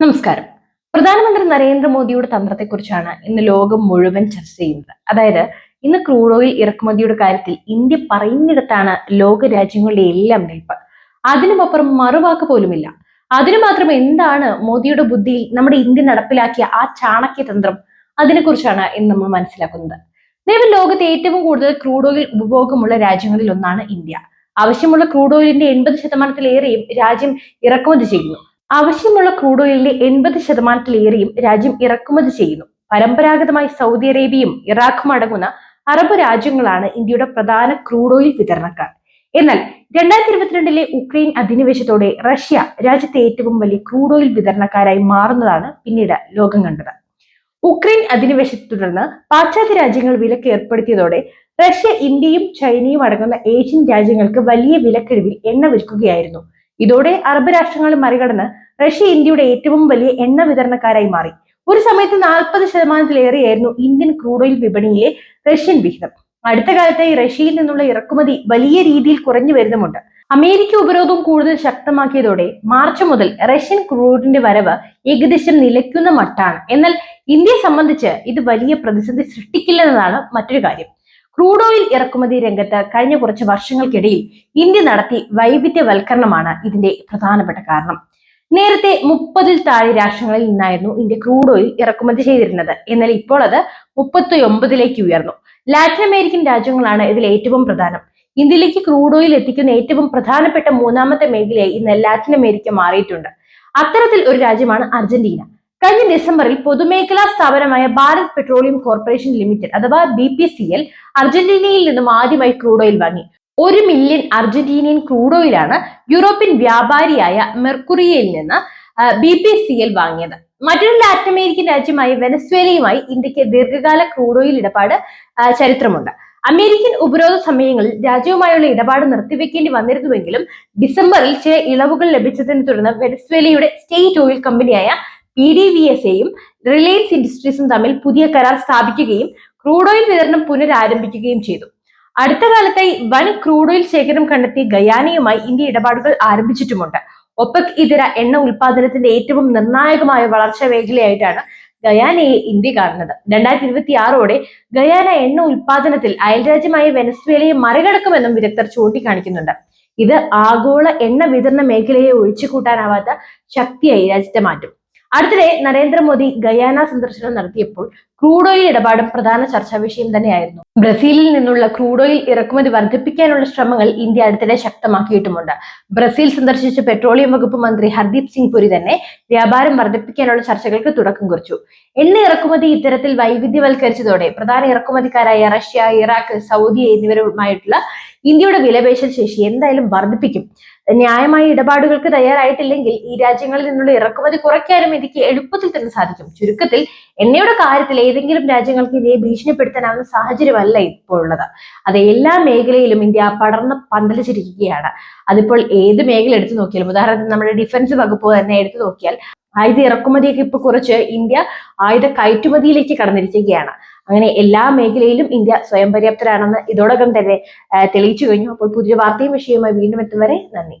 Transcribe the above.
നമസ്കാരം. പ്രധാനമന്ത്രി നരേന്ദ്രമോദിയുടെ തന്ത്രത്തെക്കുറിച്ചാണ് ഇന്ന് ലോകം മുഴുവൻ ചർച്ച ചെയ്യുന്നത്. അതായത് ഇന്ന് ക്രൂഡ് ഓയിൽ ഇറക്കുമതിയുടെ കാര്യത്തിൽ ഇന്ത്യ പറയുന്നിടത്താണ് ലോക രാജ്യങ്ങളുടെ എല്ലാം നിൽപ്പ്. അതിനുമപ്പുറം മറുവാക്ക് പോലുമില്ല. അതിനു മാത്രം എന്താണ് മോദിയുടെ ബുദ്ധിയിൽ നമ്മുടെ ഇന്ത്യ നടപ്പിലാക്കിയ ആ ചാണക്യ തന്ത്രം? അതിനെക്കുറിച്ചാണ് ഇന്ന് നമ്മൾ മനസ്സിലാക്കുന്നത്. നിലവിൽ ലോകത്തെ ഏറ്റവും കൂടുതൽ ക്രൂഡ് ഓയിൽ ഉപഭോഗമുള്ള രാജ്യങ്ങളിൽ ഒന്നാണ് ഇന്ത്യ. ആവശ്യമുള്ള ക്രൂഡ് ഓയിലിന്റെ എൺപത് ശതമാനത്തിലേറെയും രാജ്യം ഇറക്കുമതി ചെയ്യുന്നു. ആവശ്യമുള്ള ക്രൂഡ് ഓയിലിന്റെ എൺപത് ശതമാനത്തിലേറെയും രാജ്യം ഇറക്കുമതി ചെയ്യുന്നു. പരമ്പരാഗതമായി സൗദി അറേബ്യയും ഇറാഖും അടങ്ങുന്ന അറബ് രാജ്യങ്ങളാണ് ഇന്ത്യയുടെ പ്രധാന ക്രൂഡ് ഓയിൽ വിതരണക്കാർ. എന്നാൽ രണ്ടായിരത്തി ഇരുപത്തിരണ്ടിലെ ഉക്രൈൻ അധിനിവേശത്തോടെ റഷ്യ രാജ്യത്തെ ഏറ്റവും വലിയ ക്രൂഡ് ഓയിൽ വിതരണക്കാരായി മാറുന്നതാണ് പിന്നീട് ലോകം കണ്ടത്. ഉക്രൈൻ അധിനിവേശത്തെ തുടർന്ന് പാശ്ചാത്യ രാജ്യങ്ങൾ വിലക്ക് ഏർപ്പെടുത്തിയതോടെ റഷ്യ ഇന്ത്യയും ചൈനയും അടങ്ങുന്ന ഏഷ്യൻ രാജ്യങ്ങൾക്ക് വലിയ വിലക്കിഴിവിൽ എണ്ണ വിൽക്കുകയായിരുന്നു. ഇതോടെ അറബ് രാഷ്ട്രങ്ങൾ മറികടന്ന് റഷ്യ ഇന്ത്യയുടെ ഏറ്റവും വലിയ എണ്ണ വിതരണക്കാരായി മാറി. ഒരു സമയത്ത് നാൽപ്പത് ശതമാനത്തിലേറെയായിരുന്നു ഇന്ത്യൻ ക്രൂഡ് ഓയിൽ വിപണിയിലെ റഷ്യൻ വിഹിതം. അടുത്ത കാലത്തായി റഷ്യയിൽ നിന്നുള്ള ഇറക്കുമതി വലിയ രീതിയിൽ കുറഞ്ഞു വരുന്നുമുണ്ട്. അമേരിക്ക ഉപരോധം കൂടുതൽ ശക്തമാക്കിയതോടെ മാർച്ച് മുതൽ റഷ്യൻ ക്രൂഡിന്റെ വരവ് ഏകദേശം നിലയ്ക്കുന്ന മട്ടാണ്. എന്നാൽ ഇന്ത്യയെ സംബന്ധിച്ച് ഇത് വലിയ പ്രതിസന്ധി സൃഷ്ടിക്കില്ലെന്നതാണ് മറ്റൊരു കാര്യം. ക്രൂഡ് ഓയിൽ ഇറക്കുമതി രംഗത്ത് കഴിഞ്ഞ കുറച്ച് വർഷങ്ങൾക്കിടയിൽ ഇന്ത്യ നടത്തി വൈവിധ്യവൽക്കരണമാണ് ഇതിന്റെ പ്രധാനപ്പെട്ട കാരണം. നേരത്തെ മുപ്പതിൽ താഴെ രാഷ്ട്രങ്ങളിൽ നിന്നായിരുന്നു ഇന്ത്യ ക്രൂഡ് ഓയിൽ ഇറക്കുമതി ചെയ്തിരുന്നത്. എന്നാൽ ഇപ്പോൾ അത് മുപ്പത്തി ഒമ്പതിലേക്ക് ഉയർന്നു. ലാറ്റിൻ അമേരിക്കൻ രാജ്യങ്ങളാണ് ഇതിൽ ഏറ്റവും പ്രധാനം. ഇന്ത്യയിലേക്ക് ക്രൂഡ് ഓയിൽ എത്തിക്കുന്ന ഏറ്റവും പ്രധാനപ്പെട്ട മൂന്നാമത്തെ മേഖലയായി ഇന്ന് ലാറ്റിൻ അമേരിക്ക മാറിയിട്ടുണ്ട്. അത്തരത്തിൽ ഒരു രാജ്യമാണ് അർജന്റീന. കഴിഞ്ഞ ഡിസംബറിൽ പൊതുമേഖലാ സ്ഥാപനമായ ഭാരത് പെട്രോളിയം കോർപ്പറേഷൻ ലിമിറ്റഡ് അഥവാ ബി പി സി എൽ അർജന്റീനയിൽ നിന്നും ആദ്യമായി ക്രൂഡ് ഓയിൽ വാങ്ങി. ഒരു മില്യൺ അർജന്റീനിയൻ ക്രൂഡ് ഓയിലാണ് യൂറോപ്യൻ വ്യാപാരിയായ മെർക്കുറിയയിൽ നിന്ന് ബി പി സി എൽ വാങ്ങിയത്. മറ്റൊരു ലാറ്റിൻ അമേരിക്കൻ രാജ്യമായ വെനസ്വേലയുമായി ഇന്ത്യയ്ക്ക് ദീർഘകാല ക്രൂഡ് ഓയിൽ ഇടപാട് ചരിത്രമുണ്ട്. അമേരിക്കൻ ഉപരോധ സമയങ്ങളിൽ രാജ്യവുമായുള്ള ഇടപാട് നിർത്തിവെക്കേണ്ടി വന്നിരുന്നുവെങ്കിലും ഡിസംബറിൽ ചില ഇളവുകൾ ലഭിച്ചതിനെ തുടർന്ന് വെനസ്വേലയുടെ സ്റ്റേറ്റ് ഓയിൽ കമ്പനിയായ പി ഡി വി എസ് എയും റിലയൻസ് ഇൻഡസ്ട്രീസും തമ്മിൽ പുതിയ കരാർ സ്ഥാപിക്കുകയും ക്രൂഡ് ഓയിൽ വിതരണം പുനരാരംഭിക്കുകയും ചെയ്തു. അടുത്ത കാലത്തായി വൻ ക്രൂഡ് ഓയിൽ ശേഖരം കണ്ടെത്തിയ ഗയാനയുമായി ഇന്ത്യ ഇടപാടുകൾ ആരംഭിച്ചിട്ടുമുണ്ട്. ഒപ്പക് ഇതര എണ്ണ ഉൽപാദനത്തിന്റെ ഏറ്റവും നിർണായകമായ വളർച്ചാ മേഖലയായിട്ടാണ് ഗയാനയെ ഇന്ത്യ കാണുന്നത്. രണ്ടായിരത്തി ഇരുപത്തി ആറോടെ ഗയാന എണ്ണ ഉൽപാദനത്തിൽ അയൽരാജ്യമായ വെനസ്വേലയെ മറികടക്കുമെന്നും വിദഗ്ധർ ചൂണ്ടിക്കാണിക്കുന്നുണ്ട്. ഇത് ആഗോള എണ്ണ വിതരണ മേഖലയെ ഒഴിച്ചുകൂട്ടാനാവാത്ത ശക്തിയായി രാജ്യത്തെ മാറ്റും. അടുത്തിടെ നരേന്ദ്രമോദി ഗയാന സന്ദർശനം നടത്തിയപ്പോൾ ക്രൂഡ് ഓയിൽ ഇടപാടും പ്രധാന ചർച്ചാ വിഷയം തന്നെയായിരുന്നു. ബ്രസീലിൽ നിന്നുള്ള ക്രൂഡ് ഓയിൽ ഇറക്കുമതി വർദ്ധിപ്പിക്കാനുള്ള ശ്രമങ്ങൾ ഇന്ത്യ അടുത്തിടെ ശക്തമാക്കിയിട്ടുമുണ്ട്. ബ്രസീൽ സന്ദർശിച്ച പെട്രോളിയം വകുപ്പ് മന്ത്രി ഹർദീപ് സിംഗ് പുരി തന്നെ വ്യാപാരം വർദ്ധിപ്പിക്കാനുള്ള ചർച്ചകൾക്ക് തുടക്കം കുറിച്ചു. എണ്ണ ഇറക്കുമതി ഇത്തരത്തിൽ വൈവിധ്യവൽക്കരിച്ചതോടെ പ്രധാന ഇറക്കുമതിക്കാരായ റഷ്യ ഇറാഖ് സൗദി എന്നിവരുമായിട്ടുള്ള ഇന്ത്യയുടെ വിലപേശൽ ശേഷി എന്തായാലും വർദ്ധിപ്പിക്കും. ന്യായമായ ഇടപാടുകൾക്ക് തയ്യാറായിട്ടില്ലെങ്കിൽ ഈ രാജ്യങ്ങളിൽ നിന്നുള്ള ഇറക്കുമതി കുറയ്ക്കാനും ഇന്ത്യയ്ക്ക് എളുപ്പത്തിൽ തന്നെ സാധിക്കും. ചുരുക്കത്തിൽ എണ്ണയുടെ കാര്യത്തിൽ ഏതെങ്കിലും രാജ്യങ്ങൾക്ക് ഇന്ത്യയെ ഭീഷണിപ്പെടുത്താനാവുന്ന സാഹചര്യമല്ല ഇപ്പോൾ ഉള്ളത്. അത് എല്ലാ മേഖലയിലും ഇന്ത്യ പടർന്ന് പന്തലിച്ചിരിക്കുകയാണ്. അതിപ്പോൾ ഏത് മേഖല എടുത്തു നോക്കിയാലും ഉദാഹരണത്തിന് നമ്മുടെ ഡിഫൻസ് വകുപ്പ് തന്നെ എടുത്തു നോക്കിയാൽ ആയുധ ഇറക്കുമതിയൊക്കെ ഇപ്പൊ കുറച്ച് ഇന്ത്യ ആയുധ കയറ്റുമതിയിലേക്ക് കടന്നിരിക്കുകയാണ്. അങ്ങനെ എല്ലാ മേഖലയിലും ഇന്ത്യ സ്വയം പര്യാപ്തരാണെന്ന് ഇതോടകം തന്നെ തെളിയിച്ചു കഴിഞ്ഞു. അപ്പോൾ പുതിയ വാർത്തയും വിഷയവുമായി വീണ്ടും എത്തും വരെ നന്ദി.